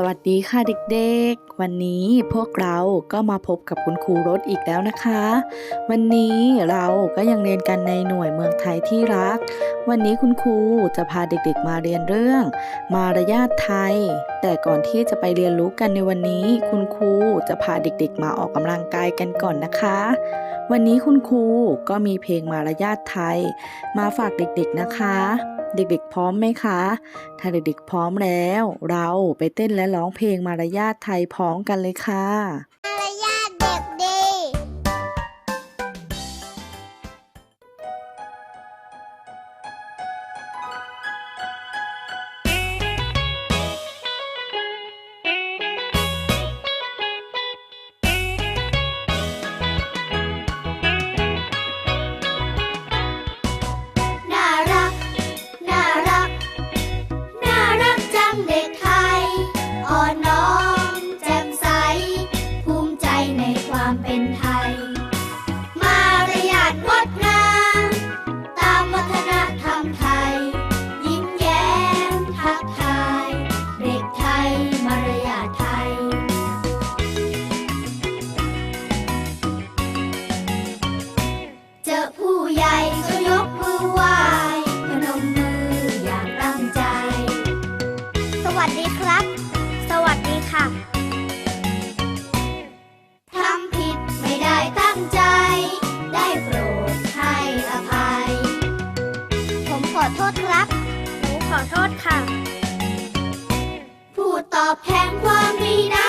สวัสดีค่ะเด็กๆ วันนี้พวกเราก็มาพบกับคุณครูรถอีกแล้วนะคะ วันนี้เราก็ยังเรียนกันในหน่วยเมืองไทยที่รัก วันนี้คุณครูจะพาเด็กๆมาเรียนเรื่อง มารยาทไทย แต่ก่อนที่จะไปเรียนรู้กันในวันนี้ คุณครูจะพาเด็กๆมาออกกำลังกายกันก่อนนะคะ วันนี้คุณครูก็มีเพลงมารยาทไทย มาฝากเด็กๆนะคะ เด็กๆ พร้อมไหมคะ ถ้าเด็กๆ พร้อมแล้ว เราไปเต้นและร้องเพลงมารยาทไทยพร้อมกันเลยค่ะ ทักทาย เด็กไทยมารยาทไทย เจอผู้ใหญ่ก็ยกมือไหว้พนมมืออย่างตั้งใจ สวัสดีครับ สวัสดีค่ะ ทำผิดไม่ได้ตั้งใจ ได้โปรดให้อภัย ผมขอโทษครับหนู ขอโทษค่ะ ผู้ตอบแทนความมีนะ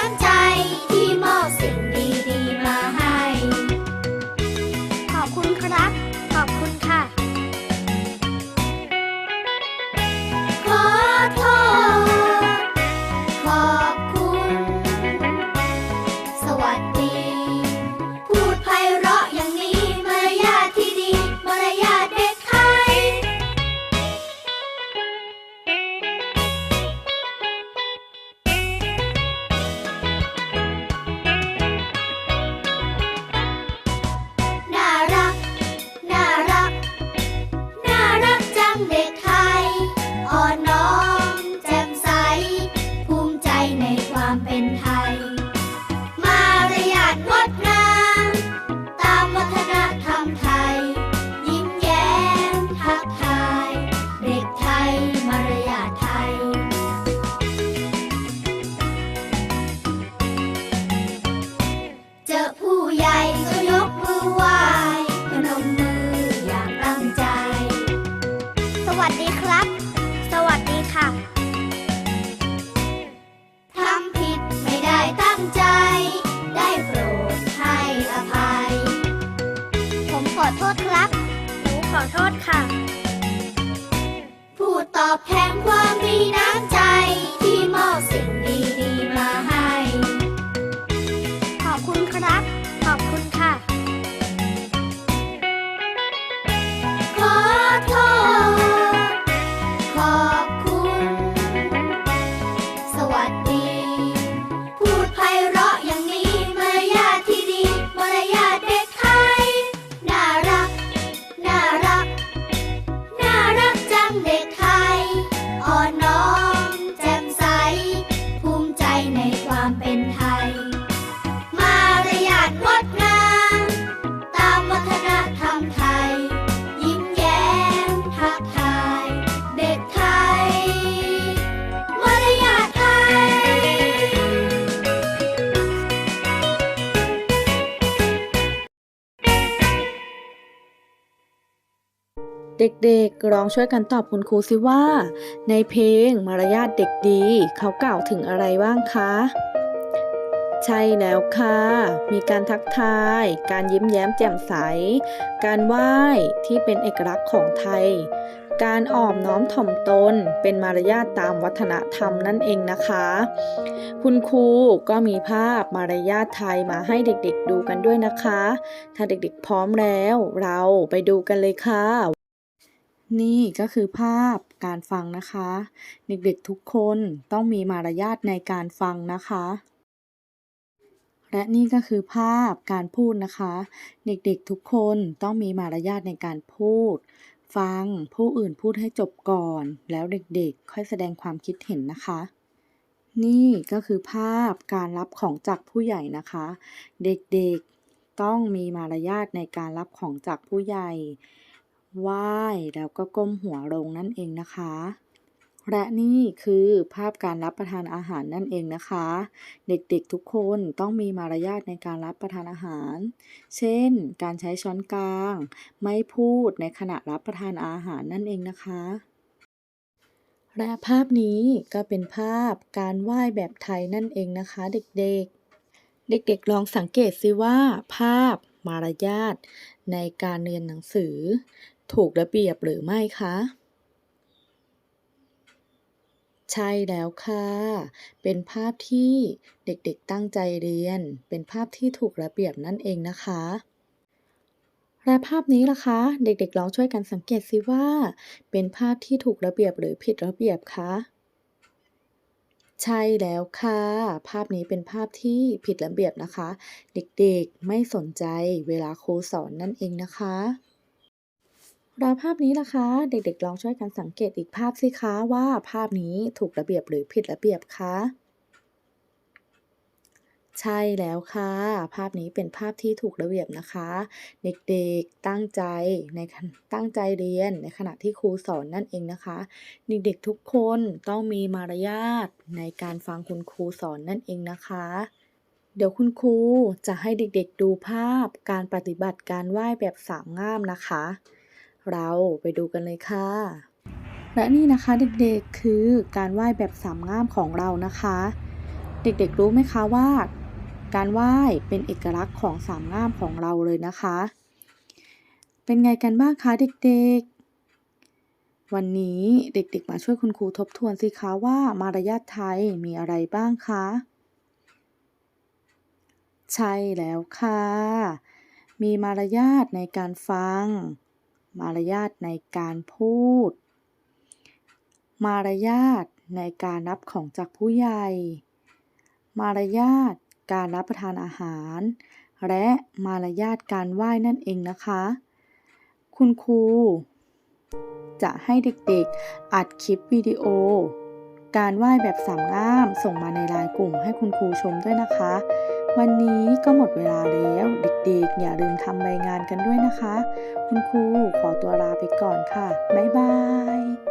ขอโทษค่ะ ผู้ตอบแทนความมีน้ำใจที่มอบสิ่งดีๆ เด็กๆ ลองช่วยกันตอบคุณครูสิว่า ในเพลงมารยาทเด็กดี เขากล่าวถึงอะไรบ้างคะ ใช่แล้วค่ะ มีการทักทาย การยิ้มแย้มแจ่มใส การไหว้ที่เป็นเอกลักษณ์ของไทย การอ่อมน้อมถ่อมตนเป็นมารยาทตามวัฒนธรรมนั่นเองนะคะ คุณครูก็มีภาพมารยาทไทยมาให้เด็กๆดูกันด้วยนะคะ ถ้าเด็กๆพร้อมแล้ว เราไปดูกันเลยค่ะ นี่ก็คือภาพการฟังนะคะ เด็กๆทุกคนต้องมีมารยาทในการฟังนะคะ และนี่ก็คือภาพการพูดนะคะ เด็กๆทุกคนต้องมีมารยาทในการพูด ฟังผู้อื่นพูดให้จบก่อน แล้วเด็กๆ ค่อยแสดงความคิดเห็นนะคะ นี่ก็คือภาพการรับของจากผู้ใหญ่นะคะ เด็กๆต้องมีมารยาทในการรับของจากผู้ใหญ่ ไหว้แล้วก็ก้มหัวลงนั่นเองนะคะ และนี่คือภาพการรับประทานอาหารนั่นเองนะคะ เด็กๆทุกคนต้องมีมารยาทในการรับประทานอาหาร เช่น การใช้ช้อนกลาง ไม่พูดในขณะรับประทานอาหารนั่นเองนะคะและภาพนี้ก็เป็นภาพการไหว้แบบไทยนั่นเองนะคะ เด็กๆ เด็กๆลองสังเกตสิว่า ภาพมารยาทในการเรียนหนังสือ ถูกระเบียบหรือไม่คะ ใช่แล้วค่ะ เป็นภาพที่เด็กๆตั้งใจเรียน เป็นภาพที่ถูกระเบียบนั่นเองนะคะและภาพนี้ล่ะคะ เด็กๆลองช่วยกันสังเกตสิว่า เป็นภาพที่ถูกระเบียบหรือผิดระเบียบคะใช่แล้วค่ะ ภาพนี้เป็นภาพที่ผิดระเบียบนะคะ เด็กๆไม่สนใจเวลาครูสอนนั่นเองนะคะ แล้วภาพนี้ล่ะคะ เด็กๆลองช่วยกันสังเกตอีกภาพสิคะว่าภาพนี้ถูกระเบียบหรือผิดระเบียบคะใช่แล้วค่ะ ภาพนี้เป็นภาพที่ถูกระเบียบนะคะ เด็กๆตั้งใจในตั้งใจเรียนในขณะที่ครูสอนนั่นเองนะคะ เด็กๆทุกคนต้องมีมารยาทในการฟังคุณครูสอนนั่นเองนะคะ เดี๋ยวคุณครูจะให้เด็กๆดูภาพการปฏิบัติการไหว้แบบสามง่ามนะคะ เราไปดูกันเลยค่ะ และนี่นะคะเด็กๆคือการไหว้แบบสามง่ามของเรานะคะ เด็กๆรู้ไหมคะว่า การไหว้เป็นเอกลักษณ์ของสามง่ามของเราเลยนะคะ เป็นไงกันบ้างคะเด็กๆ วันนี้เด็กๆมาช่วยคุณครูทบทวนสิคะว่ามารยาทไทยมีอะไรบ้างคะใช่แล้วค่ะ มีมารยาทในการฟัง มารยาทในการพูด มารยาทในการรับของจากผู้ใหญ่ มารยาทการรับประทานอาหาร และมารยาทการไหว้นั่นเองนะคะ คุณครูจะให้เด็กๆ อัดคลิปวิดีโอ การไหว้แบบสามง่ามส่งมาในไลน์กลุ่มให้คุณครูชมด้วยนะคะ วันนี้ก็หมดเวลาแล้วเด็กๆ อย่าลืมทำใบงานกันด้วยนะคะ คุณครูขอตัวลาไปก่อนค่ะ บ๊ายบาย